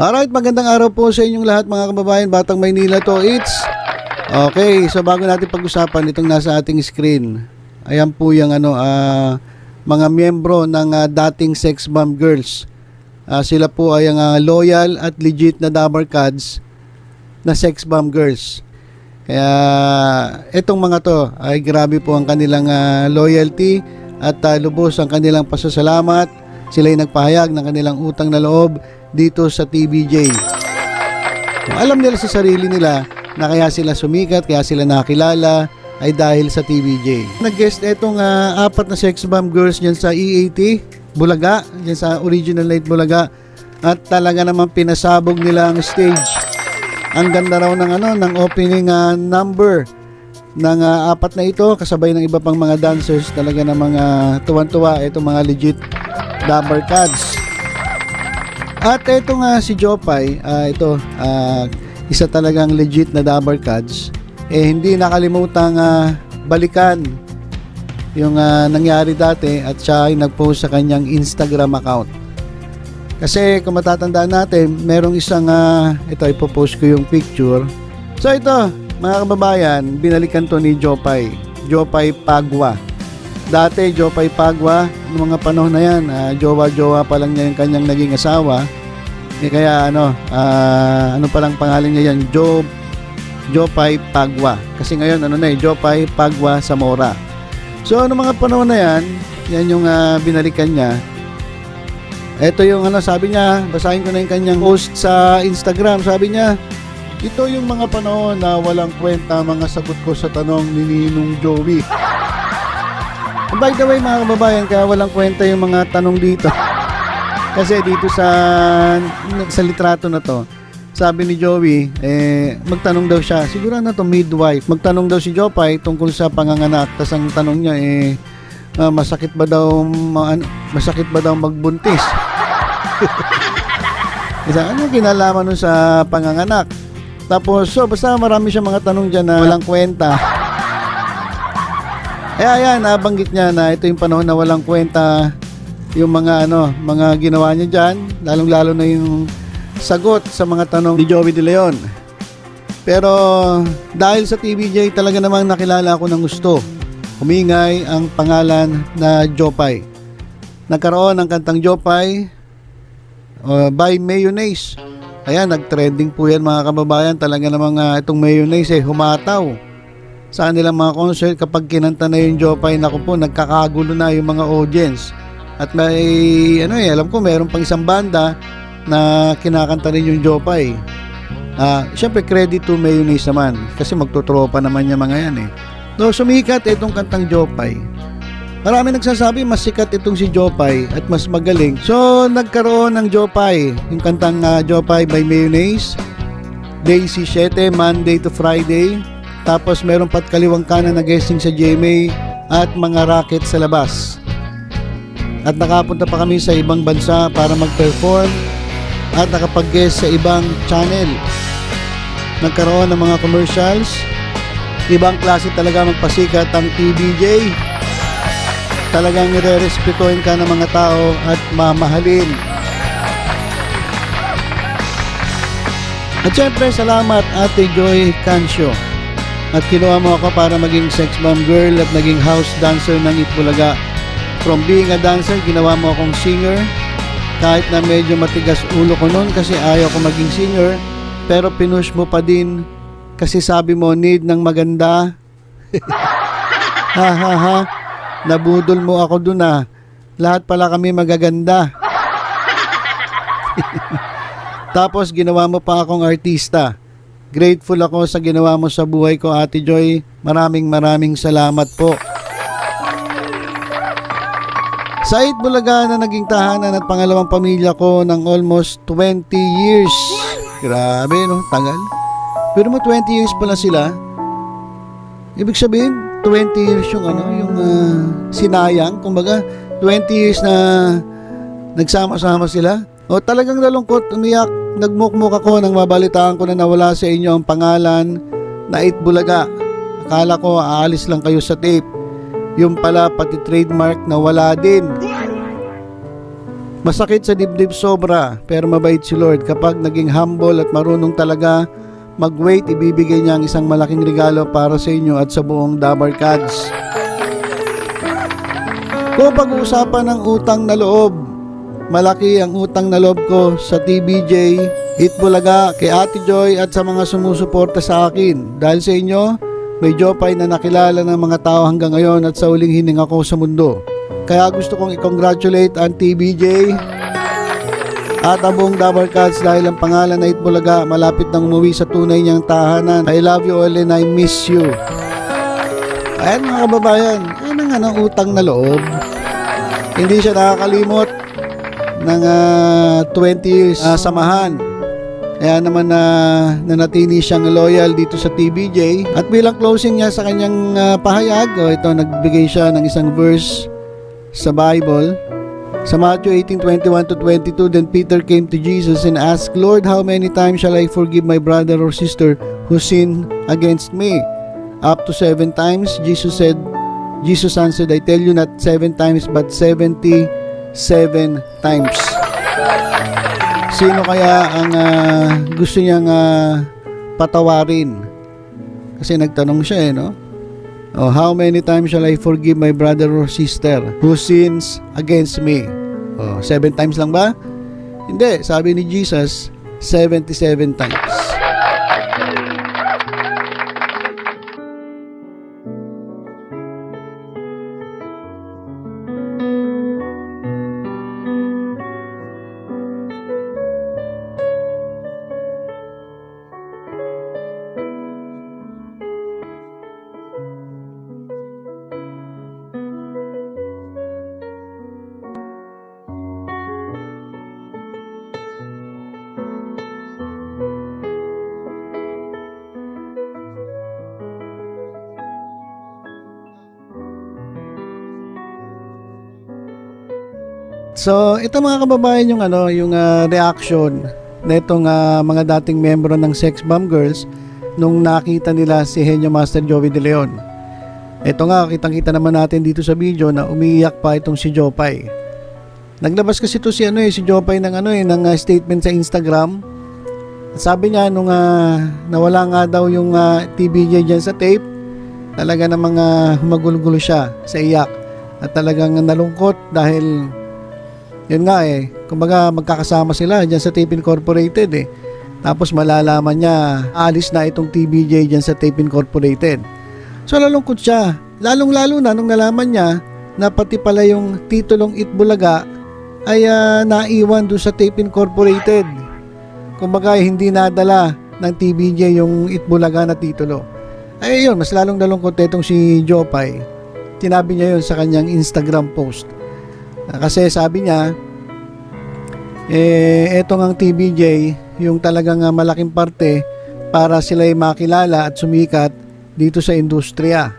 Alright, magandang araw po sa inyong lahat mga kababayan. Batang Maynila to. It's Okay, so bago natin pag-usapan itong nasa ating screen. Ayan po yung ano ah, mga miyembro ng ah, dating sex bomb girls. Ah, sila po ay ang ah, loyal at legit na Dabar Cads na sex bomb girls. Kaya itong mga to ay grabe po ang kanilang ah, loyalty at ah, lubos ang kanilang pasasalamat. Sila ay nagpahayag ng kanilang utang na loob dito sa TBJ. Alam nila sa sarili nila na kaya sila sumikat, kaya sila nakilala ay dahil sa TBJ. Nag-guest etong ah, apat na sex bomb girls dyan sa EAT, Bulaga, dyan sa Original Night Bulaga. At talaga naman pinasabog nila ang stage. Ang ganda raw ng ano ng opening ah, number ng ah, apat na ito kasabay ng iba pang mga dancers talaga ng mga tuwan-tuwa itong mga legit Dabber Cads. At ito nga si Jopay, ah, ito ah, isa talagang legit na Dabber Cads eh hindi nakalimutang ah, balikan yung ah, nangyari dati at siya ay nag-post sa kanyang Instagram account. Kasi kung matatandaan natin, merong isang, ah, ito ipopost ko yung picture. So ito, mga kababayan, binalikan to ni Jopay. Jopay Pagwa. Dati, Jopay Pagwa, noong mga panahon na yan, ah, jowa-jowa pa lang niya yung kanyang naging asawa. Eh, kaya ano, ah, ano palang pangalan niya yan? Job, Jopay Pagwa. Kasi ngayon, ano na eh, Jopay Pagwa Zamora. So, ano mga panahon na yan, yan yung ah, binalikan niya. Ito yung ano sabi niya, basahin ko na yung kanyang post sa Instagram. Sabi niya, ito yung mga panahon na walang kwenta mga sagot ko sa tanong ni Ninong Joey. By the way mga kababayan, kaya walang kwenta yung mga tanong dito. Kasi dito sa sa litrato na to, sabi ni Joey, eh, magtanong daw siya, siguro na to midwife, magtanong daw si Jopay tungkol sa panganganak. Tapos ang tanong niya eh, ah, masakit ba daw ma- ano, masakit ba daw magbuntis? Isa, ano kinalaman nun sa panganganak? Tapos, so, basta marami siya mga tanong dyan na walang kwenta. Kaya yan, nabanggit niya na ito yung panahon na walang kwenta yung mga ano, mga ginawa niya diyan, lalong-lalo na yung sagot sa mga tanong ni Joey De Leon. Pero dahil sa TVJ talaga namang nakilala ako ng gusto. Humingay ang pangalan na Jopay. Nagkaroon ng kantang Jopay uh, by Mayonnaise. Ayan, nag-trending po yan mga kababayan. Talaga namang uh, itong Mayonnaise eh, humataw sa kanilang mga concert kapag kinanta na yung Jopay, naku po, nagkakagulo na yung mga audience. At may, ano eh, alam ko, mayroon pang isang banda na kinakanta rin yung Jopay. Ah, syempre credit to Mayonnaise naman kasi magtutropa naman niya mga yan eh. No, sumikat itong kantang Jopay. Marami nagsasabi mas sikat itong si Jopay at mas magaling. So, nagkaroon ng Jopay, yung kantang ah, Jopay by Mayonnaise. Daisy 7, Monday to Friday. Tapos meron pat kaliwang kanan na guesting sa GMA at mga racket sa labas. At nakapunta pa kami sa ibang bansa para mag-perform at nakapag-guest sa ibang channel. Nagkaroon ng mga commercials. Ibang klase talaga magpasikat ang TBJ. Talagang nire-respetuhin ka ng mga tao at mamahalin. At syempre, salamat Ate Joy Cancio. At kinuha mo ako para maging sex bomb girl at naging house dancer ng Itbulaga. From being a dancer, ginawa mo akong singer. Kahit na medyo matigas ulo ko noon kasi ayaw ko maging singer. Pero pinush mo pa din kasi sabi mo need ng maganda. ha ha ha. Nabudol mo ako dun ah. Lahat pala kami magaganda. Tapos ginawa mo pa akong artista. Grateful ako sa ginawa mo sa buhay ko, Ate Joy. Maraming maraming salamat po. Sa Bulaga na naging tahanan at pangalawang pamilya ko ng almost 20 years. Grabe, no? Tagal. Pero mo 20 years pala sila. Ibig sabihin, 20 years yung ano, yung ah, sinayang. Kumbaga, 20 years na nagsama-sama sila. O talagang nalungkot, umiyak, nagmukmuk ako nang mabalitaan ko na nawala sa inyo ang pangalan na Bulaga. Akala ko aalis lang kayo sa tape. Yung pala pati trademark na wala din. Masakit sa dibdib sobra, pero mabait si Lord. Kapag naging humble at marunong talaga mag-wait, ibibigay niya ang isang malaking regalo para sa inyo at sa buong Dabar Cats. Kung pag-uusapan ng utang na loob, malaki ang utang na loob ko sa TBJ, Hitbulaga, kay Ate Joy at sa mga sumusuporta sa akin. Dahil sa inyo, may Jopay na nakilala ng mga tao hanggang ngayon at sa uling hininga ko sa mundo. Kaya gusto kong i-congratulate ang TBJ at ang buong Dabar Cats dahil ang pangalan na Itbulaga malapit nang umuwi sa tunay niyang tahanan. I love you all and I miss you. Ayan mga kababayan, yan ang anong utang na loob. Hindi siya nakakalimot ng ah, 20 years ah, samahan. Kaya naman na nanatili siyang loyal dito sa TBJ. At bilang closing niya sa kanyang ah, pahayag, o ito nagbigay siya ng isang verse sa Bible. Sa Matthew 18:21 to 22, then Peter came to Jesus and asked, Lord, how many times shall I forgive my brother or sister who sin against me? Up to seven times, Jesus said, Jesus answered, I tell you not seven times, but seventy-seven times. Sino kaya ang ah, gusto niyang ah, patawarin? Kasi nagtanong siya eh, no? Oh, how many times shall I forgive my brother or sister who sins against me? Oh, seven times lang ba? Hindi, sabi ni Jesus, 77 times. So, ito mga kababayan yung ano, yung ah, reaction nitong ah, mga dating membro ng Sex Bomb Girls nung nakita nila si Henyo Master Joey De Leon. Ito nga, kitang-kita naman natin dito sa video na umiiyak pa itong si Jopay. Naglabas kasi to si ano eh, si Jopay ng ano eh, ng ah, statement sa Instagram. Sabi niya nung ah, nawala nga daw yung ah, TBJ dyan sa tape, talaga namang uh, humagulgulo siya sa iyak. At talagang nalungkot dahil yun nga eh, kumbaga magkakasama sila dyan sa Tape Incorporated eh. Tapos malalaman niya, alis na itong TBJ dyan sa Tape Incorporated. So nalungkot siya. Lalong-lalo na nung nalaman niya na pati pala yung titulong Itbulaga ay ah, naiwan doon sa Tape Incorporated. Kumbaga hindi nadala ng TBJ yung Itbulaga na titulo. Ay yun, mas lalong nalungkot itong si Jopay. Tinabi niya yun sa kanyang Instagram post. Kasi sabi niya, eh, etong ang TBJ, yung talagang ah, malaking parte para sila ay makilala at sumikat dito sa industriya.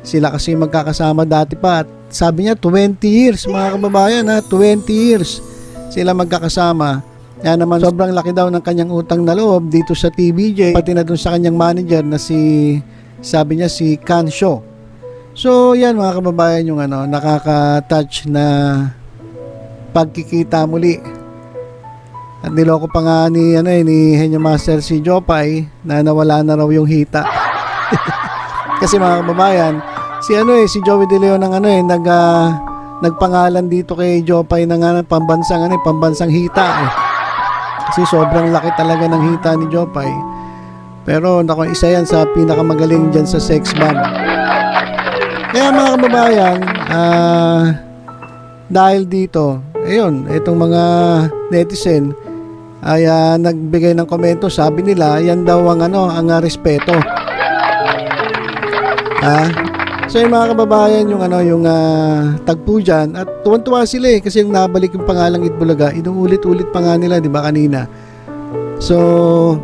Sila kasi magkakasama dati pa at sabi niya 20 years mga kababayan ha, 20 years sila magkakasama. Kaya naman sobrang laki daw ng kanyang utang na loob dito sa TBJ pati na dun sa kanyang manager na si sabi niya si Kansho. So yan mga kababayan yung ano nakaka-touch na pagkikita muli. At niloko pa nga ni ano eh, ni Henyo Master si Jopay na nawala na raw yung hita. Kasi mga kababayan, si ano eh si Joey De Leon ng ano eh nag ah, nagpangalan dito kay Jopay ng ano, pambansang ano eh, pambansang hita eh. Kasi sobrang laki talaga ng hita ni Jopay. Pero nako isa yan sa pinakamagaling diyan sa sex bomb. Kaya mga kababayan, ah dahil dito, ayun, itong mga netizen ay ah, nagbigay ng komento, sabi nila, yan daw ang ano, ang ah, respeto. Ha? So yung mga kababayan, yung ano, yung ah, tagpo dyan, at tuwan-tuwa sila eh, kasi yung nabalik yung pangalang Itbulaga, inuulit-ulit pa nga nila, di ba kanina? So,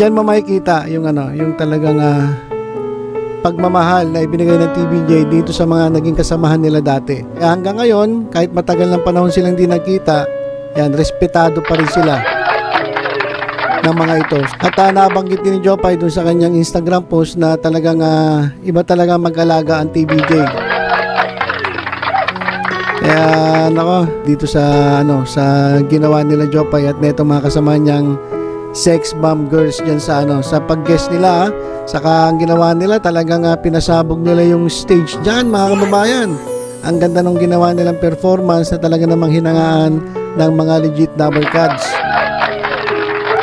dyan mo makikita yung ano, yung talagang ah, pagmamahal na ibinigay ng TBJ dito sa mga naging kasamahan nila dati. Kaya hanggang ngayon, kahit matagal ng panahon silang di nagkita, yan, respetado pa rin sila ng mga ito. At uh, nabanggit din ni Jopay dun sa kanyang Instagram post na talagang ah, iba talaga mag-alaga ang TBJ. Kaya nako, dito sa ano sa ginawa nila Jopay at neto mga kasama niyang sex bomb girls diyan sa ano sa pag-guest nila ah. saka ang ginawa nila talagang ah, pinasabog nila yung stage diyan mga kababayan. Ang ganda ng ginawa nilang performance na talaga namang hinangaan ng mga legit double cards.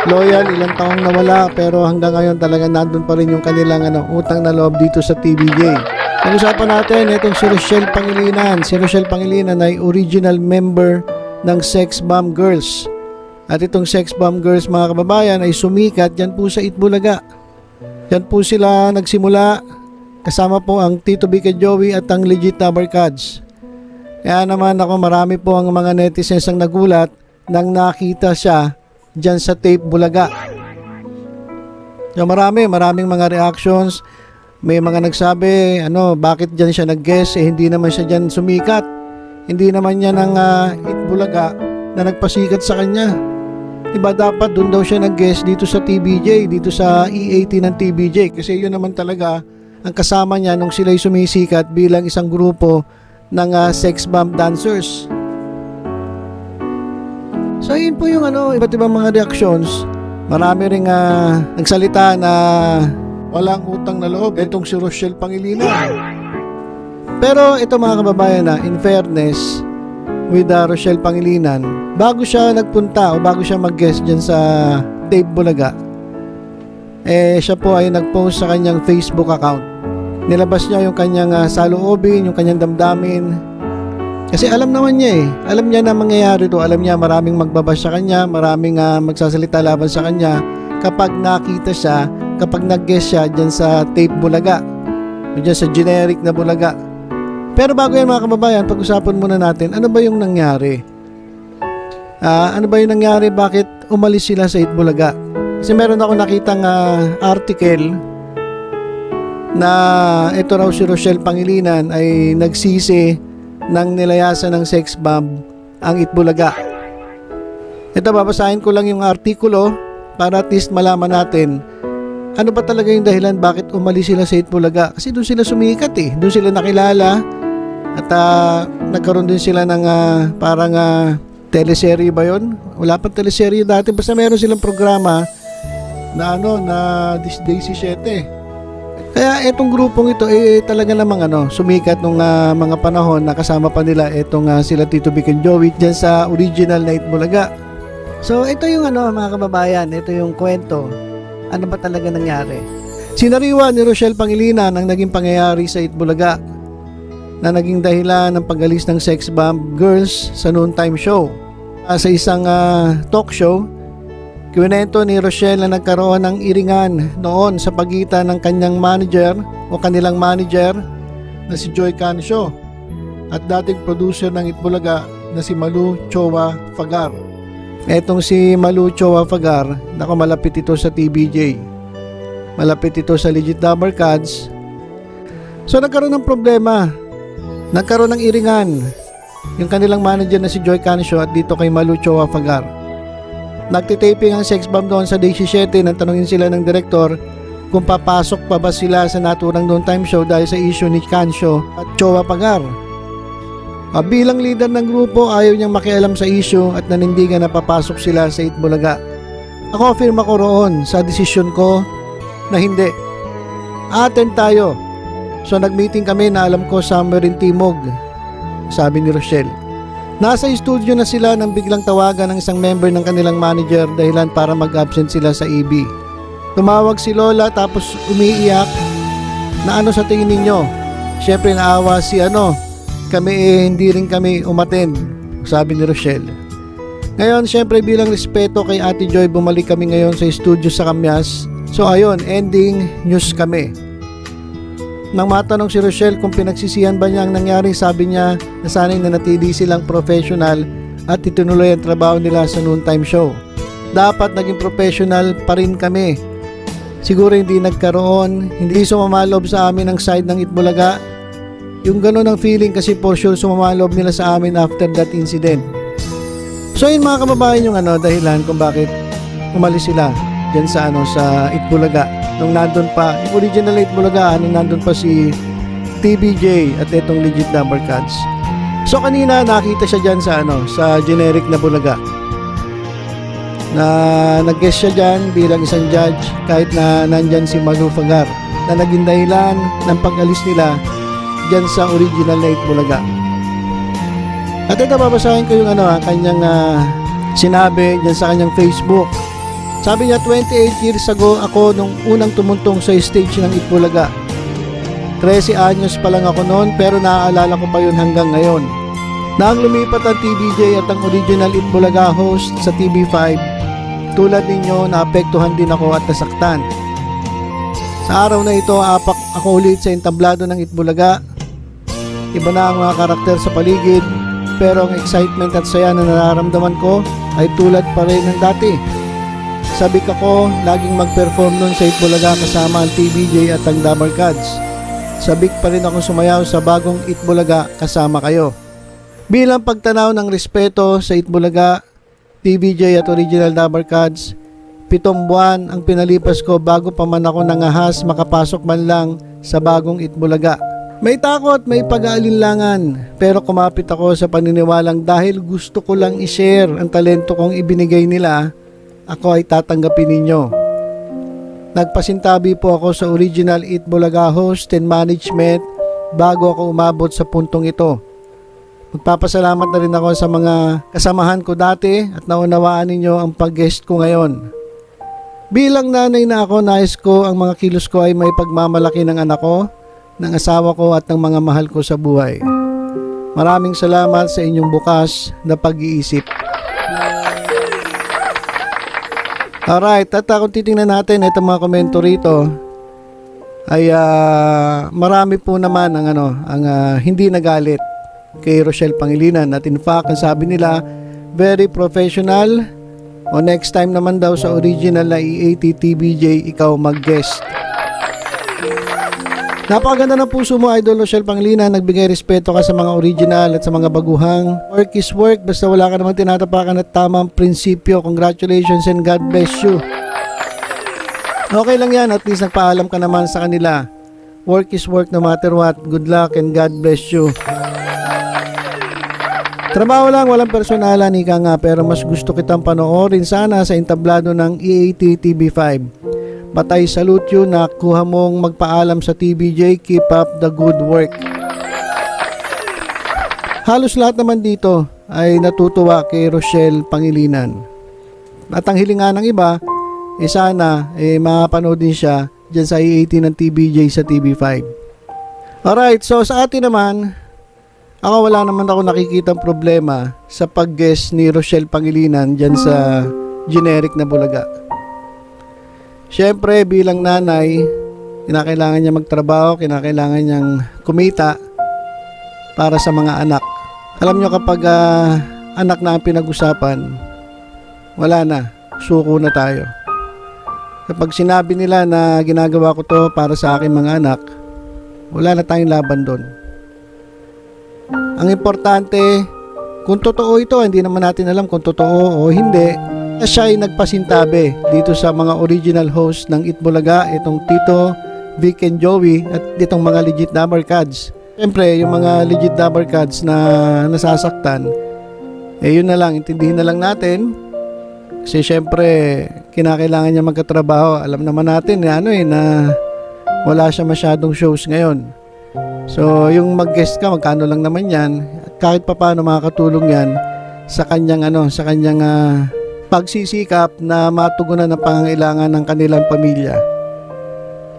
Loyal, ilang taong nawala pero hanggang ngayon talaga nandun pa rin yung kanilang ano, utang na loob dito sa TBJ. Pag-usapan natin itong si Rochelle Pangilinan. Si Rochelle Pangilinan ay original member ng Sex Bomb Girls. At itong Sex Bomb Girls mga kababayan ay sumikat dyan po sa Itbulaga. Yan po sila nagsimula kasama po ang Tito Bika Joey at ang Legit Number Cards. Kaya naman ako marami po ang mga netizens ang nagulat nang nakita siya dyan sa tape Bulaga. So, marami, maraming mga reactions. May mga nagsabi, ano, bakit dyan siya nag-guess? Eh, hindi naman siya dyan sumikat. Hindi naman niya ng uh, Itbulaga na nagpasikat sa kanya. Diba dapat doon daw siya nag-guess dito sa TBJ, dito sa E80 ng TBJ. Kasi yun naman talaga ang kasama niya nung sila'y sumisikat bilang isang grupo ng ah, sex bomb dancers. So yun po yung ano, iba't ibang mga reactions. Marami ring ah, nagsalita na walang utang na loob itong si Rochelle Pangilinan. Pero ito mga kababayan na, in fairness, with uh, Rochelle Pangilinan, bago siya nagpunta o bago siya mag-guest dyan sa Dave Bulaga, eh siya po ay nag-post sa kanyang Facebook account. Nilabas niya yung kanyang uh, saloobin, yung kanyang damdamin. Kasi alam naman niya eh, alam niya na mangyayari to, alam niya maraming magbabash sa kanya, maraming uh, magsasalita laban sa kanya kapag nakita siya, kapag nag-guest siya dyan sa tape Bulaga, o dyan sa generic na Bulaga. Pero bago yan mga kababayan, pag-usapan muna natin, ano ba yung nangyari? Ah, ano ba yung nangyari? Bakit umalis sila sa Itbulaga? Kasi meron ako nakitang ah, article na ito raw si Rochelle Pangilinan ay nagsisi ng nilayasan ng sex bomb ang Itbulaga. Ito, babasahin ko lang yung artikulo para at least malaman natin ano ba talaga yung dahilan bakit umalis sila sa Itbulaga. Kasi doon sila sumikat eh. Doon sila nakilala at ah, nagkaroon din sila ng ah, parang ah, teleserye ba yon? Wala pang teleserye dati. Basta meron silang programa na ano, na this day 17. Kaya etong grupong ito eh talaga namang ano, sumikat nung ah, mga panahon na kasama pa nila etong ah, sila Tito Vic and Joey dyan sa original Night Bulaga. So ito yung ano mga kababayan, ito yung kwento. Ano ba talaga nangyari? Sinariwa ni Rochelle Pangilinan ang naging pangyayari sa Itbulaga na naging dahilan ng pagalis ng sex bomb girls sa noontime show. Ah, sa isang ah, talk show, Kiwento ni Rochelle na nagkaroon ng iringan noon sa pagitan ng kanyang manager o kanilang manager na si Joy Cansio at dating producer ng Itbulaga na si Malu Chowa Fagar. Etong si Malu Chowa Fagar, nako malapit ito sa TBJ. Malapit ito sa Legit Number Cards. So nagkaroon ng problema. Nagkaroon ng iringan yung kanilang manager na si Joy Cansio at dito kay Malu Chowa Fagar. Nagtitaping ang sex bomb doon sa day 17 nang tanungin sila ng direktor kung papasok pa ba sila sa naturang noon time show dahil sa issue ni Cansio at Chowa Pagar. Ah, bilang leader ng grupo, ayaw niyang makialam sa issue at nanindigan na papasok sila sa Itbulaga. Ako firma ko roon sa desisyon ko na hindi. Attend tayo. So nag-meeting kami na alam ko somewhere in Timog, sabi ni Rochelle. Nasa studio na sila nang biglang tawagan ng isang member ng kanilang manager dahilan para mag-absent sila sa EB. Tumawag si Lola tapos umiiyak na ano sa tingin ninyo? Siyempre naawa si ano, kami eh hindi rin kami umaten, sabi ni Rochelle. Ngayon, siyempre bilang respeto kay Ate Joy, bumalik kami ngayon sa studio sa Kamyas. So ayun, ending news kami. Nang matanong si Rochelle kung pinagsisihan ba niya ang nangyari, sabi niya na sana'y nanatili silang professional at itinuloy ang trabaho nila sa noontime show. Dapat naging professional pa rin kami. Siguro hindi nagkaroon, hindi sumamalob sa amin ang side ng Itbulaga. Yung gano'n ang feeling kasi for sure sumamalob nila sa amin after that incident. So yun mga kababayan yung ano, dahilan kung bakit umalis sila dyan sa ano sa Itbulaga nung nandun pa yung original Itbulaga nung nandun pa si TBJ at itong legit number cards So kanina nakita siya dyan sa ano, sa generic na Bulaga. Na nag-guest siya dyan bilang isang judge kahit na nandyan si Malu Fagar na naging dahilan ng pag-alis nila dyan sa original na Bulaga. At ito babasahin ko yung ano, ah, kanyang ah, sinabi dyan sa kanyang Facebook. Sabi niya 28 years ago ako nung unang tumuntong sa stage ng Itbulaga. 13 anyos pa lang ako noon pero naaalala ko pa yun hanggang ngayon. Nang lumipat ang TVJ at ang original Itbulaga host sa TV5, tulad ninyo naapektuhan din ako at nasaktan. Sa araw na ito, apak ako ulit sa entablado ng Itbulaga. Iba na ang mga karakter sa paligid, pero ang excitement at saya na nararamdaman ko ay tulad pa rin ng dati. Sabi ko, laging mag-perform nun sa Itbulaga kasama ang TVJ at ang Dabar Cats. Sabik pa rin ako sumayaw sa bagong Itbulaga kasama kayo. Bilang pagtanaw ng respeto sa Itbulaga, TVJ at Original Dabar Cats, pitong buwan ang pinalipas ko bago pa man ako nangahas makapasok man lang sa bagong Itbulaga. May takot, may pag-aalinlangan, pero kumapit ako sa paniniwalang dahil gusto ko lang i-share ang talento kong ibinigay nila, ako ay tatanggapin ninyo. Nagpasintabi po ako sa original Eat Bulaga host and management bago ako umabot sa puntong ito. Magpapasalamat na rin ako sa mga kasamahan ko dati at naunawaan ninyo ang pag-guest ko ngayon. Bilang nanay na ako, nais ko ang mga kilos ko ay may pagmamalaki ng anak ko, ng asawa ko at ng mga mahal ko sa buhay. Maraming salamat sa inyong bukas na pag-iisip. Alright, at uh, kung titingnan natin itong mga komento rito, ay ah, marami po naman ang ano, ang ah, hindi nagalit kay Rochelle Pangilinan. At in fact, ang sabi nila, very professional. O next time naman daw sa original na EAT TBJ ikaw mag-guest. Napakaganda ng puso mo, Idol Rochelle Panglina. Nagbigay respeto ka sa mga original at sa mga baguhang. Work is work, basta wala ka naman tinatapakan at tamang prinsipyo. Congratulations and God bless you. Okay lang yan, at least nagpaalam ka naman sa kanila. Work is work no matter what. Good luck and God bless you. Trabaho lang, walang personalan, ika nga, pero mas gusto kitang panoorin sana sa entablado ng EAT TV5. I salute you na kuha mong magpaalam sa TBJ. Keep up the good work. Halos lahat naman dito ay natutuwa kay Rochelle Pangilinan. At ang hilingan ng iba, eh sana eh, mapanood din siya dyan sa EAT ng TBJ sa TV5. Alright, so sa atin naman, ako wala naman ako nakikitang problema sa pag-guest ni Rochelle Pangilinan dyan sa generic na Bulaga. Siyempre, bilang nanay, kinakailangan niya magtrabaho, kinakailangan niyang kumita para sa mga anak. Alam niyo kapag ah, anak na ang pinag-usapan, wala na, suko na tayo. Kapag sinabi nila na ginagawa ko to para sa aking mga anak, wala na tayong laban doon. Ang importante, kung totoo ito, hindi naman natin alam kung totoo o hindi, na siya ay nagpasintabi dito sa mga original host ng Itbulaga, itong Tito, Vic and Joey at itong mga legit number cards. Siyempre, yung mga legit number cards na nasasaktan, eh yun na lang, intindihin na lang natin. Kasi siyempre, kinakailangan niya magkatrabaho. Alam naman natin na ano eh, na wala siya masyadong shows ngayon. So, yung mag-guest ka, magkano lang naman yan. At kahit pa paano makakatulong yan sa kanyang ano, sa kanyang ah, pagsisikap na matugunan ang pangangailangan ng kanilang pamilya.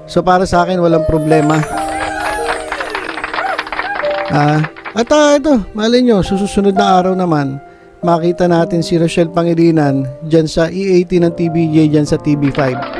So para sa akin walang problema. Ah, at ah, ito, malay nyo, susunod na araw naman, makita natin si Rochelle Pangilinan dyan sa EAT ng TBJ dyan sa TV5.